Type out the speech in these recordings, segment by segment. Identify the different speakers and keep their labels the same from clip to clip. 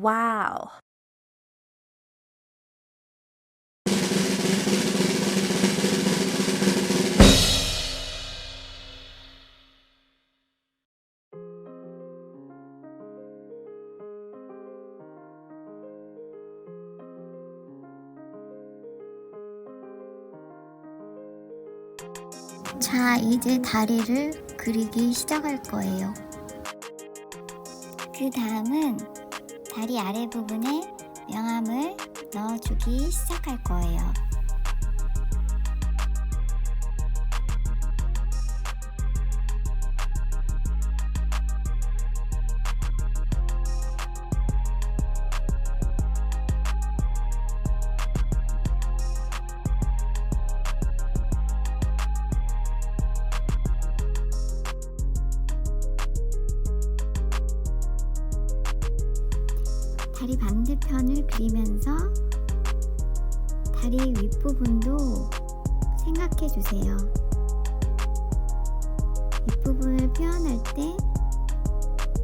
Speaker 1: Wow.
Speaker 2: 자, 이제 다리를 그리기 시작할 거예요. 그 다음은 다리 아래 부분에 명암을 넣어주기 시작할 거예요. 다리 반대편을 그리면서 다리 윗부분도 생각해 주세요. 윗부분을 표현할 때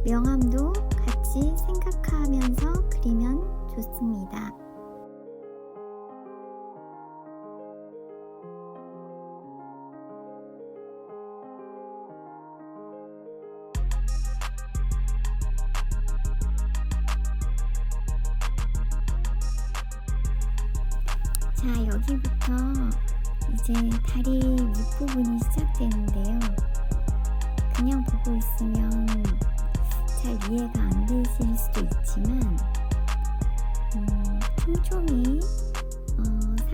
Speaker 2: 명암도 같이 생각하면서 그리면 좋습니다. 자, 여기부터 이제 다리 윗부분이 시작되는데요. 그냥 보고 있으면 잘 이해가 안 되실 수도 있지만, 음, 촘촘히 어,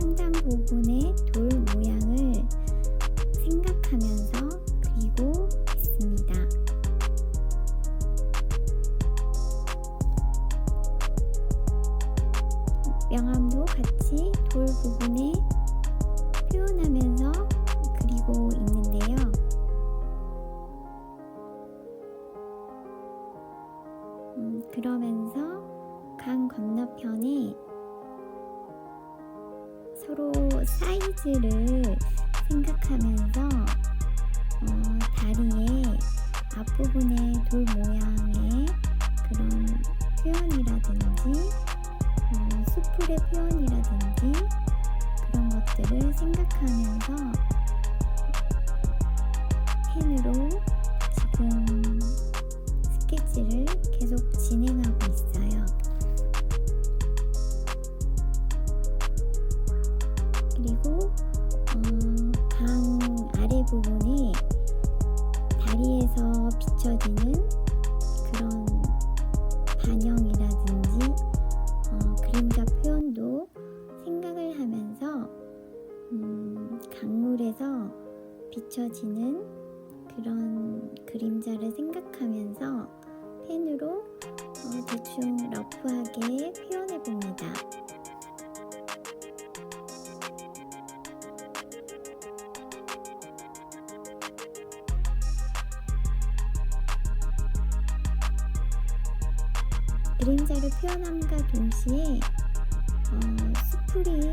Speaker 2: 상단 부분의 돌 모양을 생각하면서 그리고 있습니다. 명암도 같이 돌 부분에 표현하면서 그리고 있는데요. 음, 그러면서 강 건너편에 서로 사이즈를 생각하면서 어, 다리의 앞부분의 돌 모양의 그런 표현이라든지 어, 수풀의 표현이라든지 그런 것들을 생각하면서 러프하게 표현해 봅니다. 그림자를 표현함과 동시에 어, 수풀이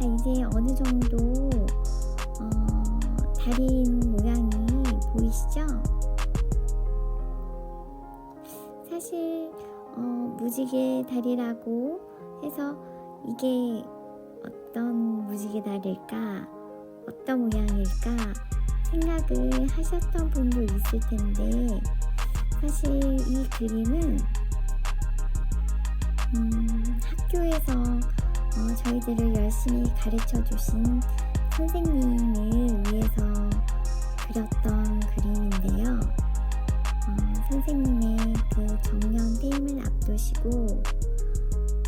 Speaker 2: 자 이제 어느 정도 어, 다리 모양이 보이시죠? 사실 어, 무지개 다리라고 해서 이게 어떤 무지개 다리일까 어떤 모양일까 생각을 하셨던 분도 있을 텐데 사실 이 그림은 음, 학교에서 어, 저희들을 열심히 가르쳐 주신 선생님을 위해서 그렸던 그림인데요. 어, 선생님의 그 정년 퇴임을 앞두시고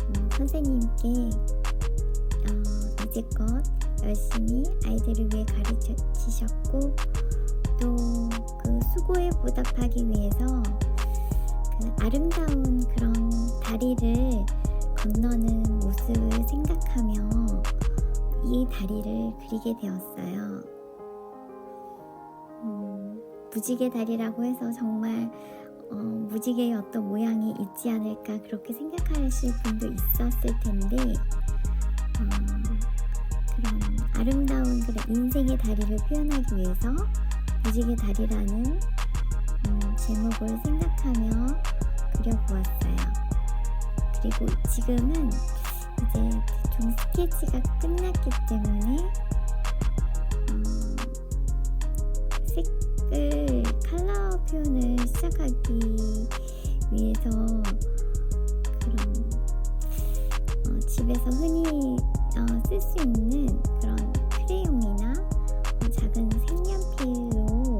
Speaker 2: 음, 선생님께 어, 이제껏 열심히 아이들을 위해 가르쳐 주셨고 또 그 수고에 보답하기 위해서 그 아름다운 그런 다리를 건너는 모습을 생각하며 무지개 다리를 그리게 되었어요. 음, 무지개 다리라고 해서 정말 어, 무지개의 어떤 모양이 있지 않을까 그렇게 생각하실 분도 있었을 텐데 어, 그런 아름다운 그런 인생의 다리를 표현하기 위해서 무지개 다리라는 음, 제목을 생각하며 그려보았어요. 그리고 지금은 이제 좀 스케치가 끝났기 때문에 어, 색을 컬러 표현을 시작하기 위해서 그런 어, 집에서 흔히 쓸수 있는 그런 크레용이나 어, 작은 색연필로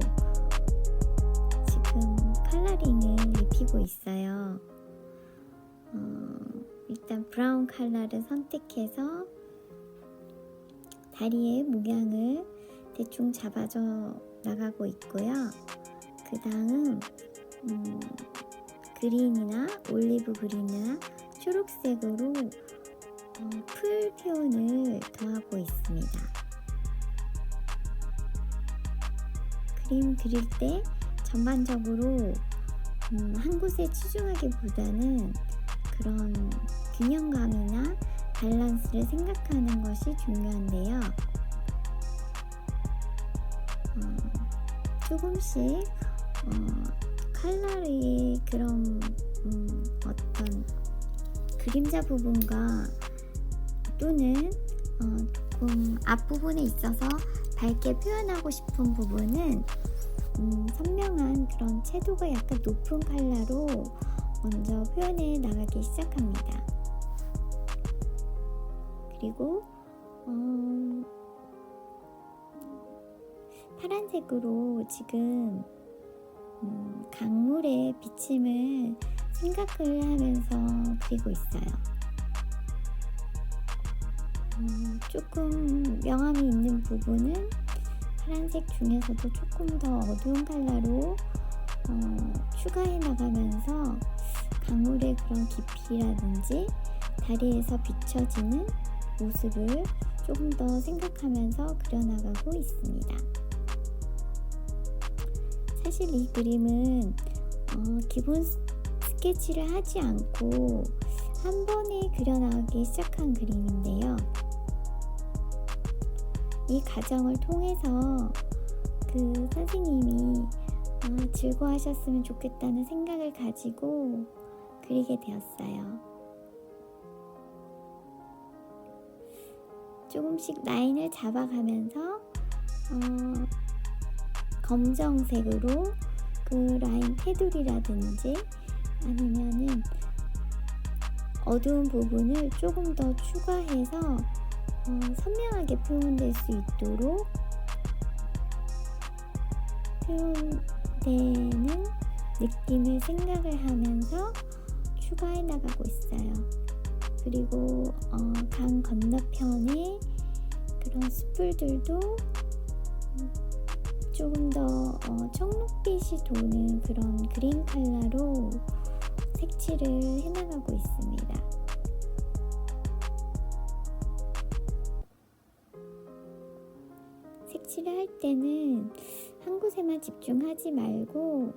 Speaker 2: 지금 컬러링을 입히고 있어요. 어, 일단 브라운 컬러를 선택해서 다리의 모양을 대충 잡아줘 나가고 있고요. 그 다음 음, 그린이나 올리브 그린이나 초록색으로 어, 풀 표현을 더하고 있습니다. 그림 그릴 때 전반적으로 음, 한 곳에 치중하기보다는 그런 균형 감이나 밸런스를 생각하는 것이 중요한데요. 어, 조금씩 어, 칼라의 그런 음, 어떤 그림자 부분과 또는 어, 조금 앞부분에 있어서 밝게 표현하고 싶은 부분은 음, 선명한 그런 채도가 약간 높은 컬러로 먼저 표현해 나가기 시작합니다. 그리고 어, 파란색으로 지금 음, 강물의 비침을 생각을 하면서 그리고 있어요. 어, 조금 명암이 있는 부분은 파란색 중에서도 조금 더 어두운 컬러로 어, 추가해 나가면서 강물의 그런 깊이라든지 다리에서 비춰지는 모습을 조금 더 생각하면서 그려나가고 있습니다. 사실 이 그림은 어, 기본 스케치를 하지 않고 한 번에 그려나가기 시작한 그림인데요. 이 과정을 통해서 그 선생님이 아, 즐거워하셨으면 좋겠다는 생각을 가지고 그리게 되었어요. 조금씩 라인을 잡아가면서 어, 검정색으로 그 라인 테두리라든지 아니면은 어두운 부분을 조금 더 추가해서 어, 선명하게 표현될 수 있도록 표현되는 느낌을 생각을 하면서 추가해 나가고 있어요. 그리고 어, 강 건너편에 그런 숯불들도 조금 더 어, 청록빛이 도는 그런 그린 컬러로 색칠을 해나가고 있습니다. 색칠을 할 때는 한 곳에만 집중하지 말고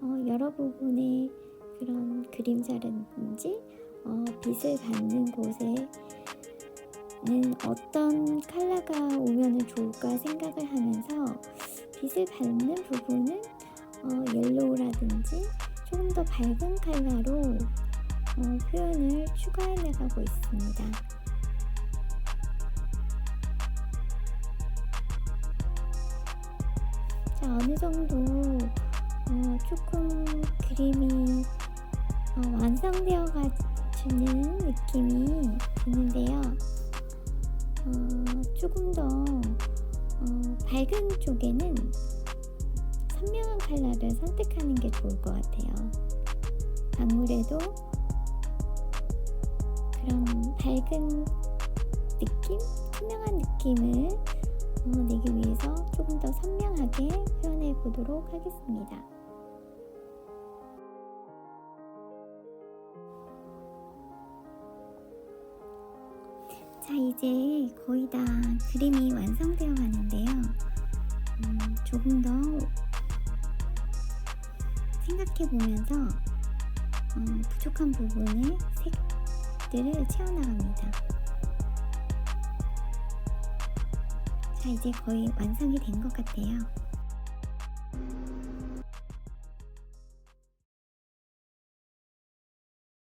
Speaker 2: 어, 여러 부분의 그런 그림자라든지 어, 빛을 받는 곳에 는 어떤 컬러가 오면 좋을까 생각을 하면서 빛을 받는 부분은 어, 옐로우라든지 조금 더 밝은 컬러로 어, 표현을 추가해 나가고 있습니다. 자, 어느 정도 어, 조금 그림이 어, 완성되어 가주는 느낌이 드는데요. 어, 조금 더 어, 밝은 쪽에는 선명한 컬러를 선택하는 게 좋을 것 같아요. 강물에도 그런 밝은 느낌, 투명한 느낌을 어, 내기 위해서 조금 더 선명하게 표현해 보도록 하겠습니다. 자, 이제 거의 다 그림이 완성되어 가는데요. 음, 조금 더 생각해 보면서 어, 부족한 부분의 색들을 채워나갑니다. 자, 이제 거의 완성이 된 것 같아요.